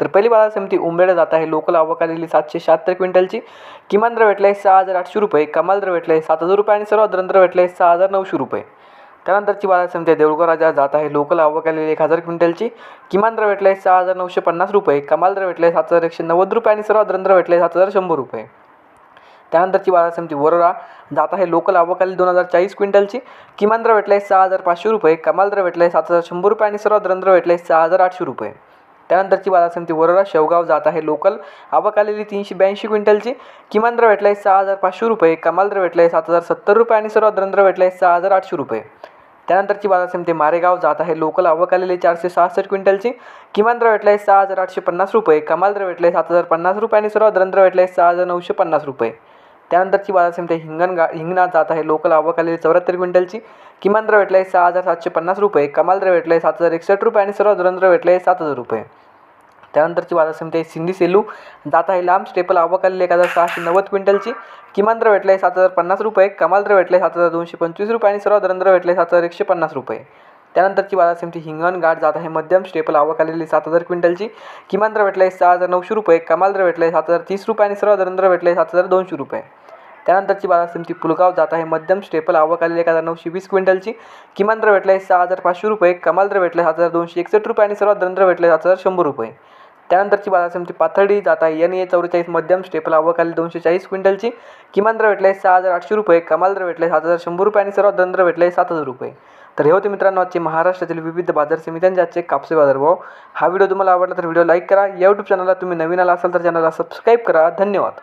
तर पहिली बाजार समिती उंबरेड जात आहे. लोकल आवक आलेली सातशे शहात्तर क्विंटलची. किमान दर भेटला आहे सहा हजार आठशे रुपये. कमाल दर भेटला आहे सात हजार रुपये आणि सर्वात दर भेटला आहे सहा हजार नऊशे रुपये. त्यानंतरची बाजार समिती आहे देऊळगाव राजा जात आहे. लोकल आवक आलेली एक हजार क्विंटलची. किमान दर भेटला आहे सहा हजार नऊशे पन्नास रुपये. कमाल दर भेटला आहे सात हजार एकशे नव्वद रुपये आणि सर्वात दर भेटला आहे सात हजार शंभर रुपये. त्यानंतरची बाजार समिती वरोरा जात आहे. लोकल आवकाली दोन हजार चाळीस क्विंटलची. किमान दर भेटला आहे सहा हजार पाचशे रुपये. कमाल दर भेटला आहे सात हजार शंभर रुपये आणि सर्वात दर भेटला आहे सहा हजार आठशे रुपये. त्यानंतरची बाजार समिती वरोरा शेवगाव जात आहे लोकल. आवक आलेली तीनशे ब्याऐंशी क्विंटलची. किमान दर भेटला आहे सहा हजार पाचशे रुपये. कमाल दर भेटला आहे सात हजार सत्तर रुपये आणि सर्वात दर भेटला आहे सहा हजार आठशे रुपये. त्यानंतरची बाजार समिती मारेगाव जात आहे लोकल. आवक आलेली चारशे सहासष्ट क्विंटलची. किमान दर भेटला आहे सहा हजार आठशे पन्नास रुपये. कमाल दर भेटला आहे सात हजार पन्नास रुपये आणि सर्वात दर भेटला आहे सहा हजार नऊशे पन्नास रुपये. त्यानंतरची बाजार समिती हिंगणगा हिंगणा जात आहे. लोकल आवक आलेली चौऱ्याहत्तर क्विंटलची. किमान दर भेटला आहे सहा हजार सातशे पन्नास रुपये. कमाल दर भेटला आहे सात हजार एकसष्ट रुपये आणि सर्वात दर भेटला आहे सात हजार रुपये. त्यानंतरची बाजार समिती आहे सिंधी सेलू जात आहे लांब. स्टेपल आवक आलेली एक हजार सहाशे नव्वद क्विंटलची. किमान दर भेटला आहे सात हजार पन्नास रुपये. कमाल दर भेटला आहे सात हजार दोनशे पंचवीस रुपये आणि सर्वात दर भेटला आहे सात हजार एकशे पन्नास रुपये. त्यानंतरची बाजार समिती हिंगणघाट जात आहे मध्यम. स्टेपल आवक आलेली सात हजार क्विंटलची. किमान दर भेटला आहे सहा हजार नऊशे रुपये. कमाल दर भेटला आहे सात हजार तीस रुपये आणि सर्व दर भेटला आहे सात हजार दोनशे रुपये. त्यानंतरची बाजार समिती पुलगाव जात आहे. मध्यम स्टेपल आवक आलेली एक हजार नऊशे वीस क्विंटलची. किमान दर भेटला आहे सहा हजार पाचशे रुपये. कमाल दर भेटला आहे सात हजार दोनशे एकसष्ट रुपये आणि सर्वात दंड भेटला आहे सात हजार शंभर रुपये. त्यानंतरची बाजार समिती पाथर्डी जात आहे. एन ए चौवेचाळीस मध्यम स्टेपल आवक आली दोनशे चाळीस क्विंटलची. किमान दर भेटला आहे सहा हजार आठशे रुपये. कमाल दर भेटला आहे सात हजार शंभर रुपये आणि सर्वात दंड भेटला आहे सात हजार रुपये. तर हे होते मित्रांनो आजचे महाराष्ट्रातील विविध बाजार समित्यांचे आजचे कापसे बाजारभाव हा व्हिडिओ तुम्हाला आवडला तर व्हिडिओ लाईक करा. या यूट्यूब चॅनलला तुम्ही नवीन आला असाल तर चॅनलला सबस्क्राईब करा. धन्यवाद.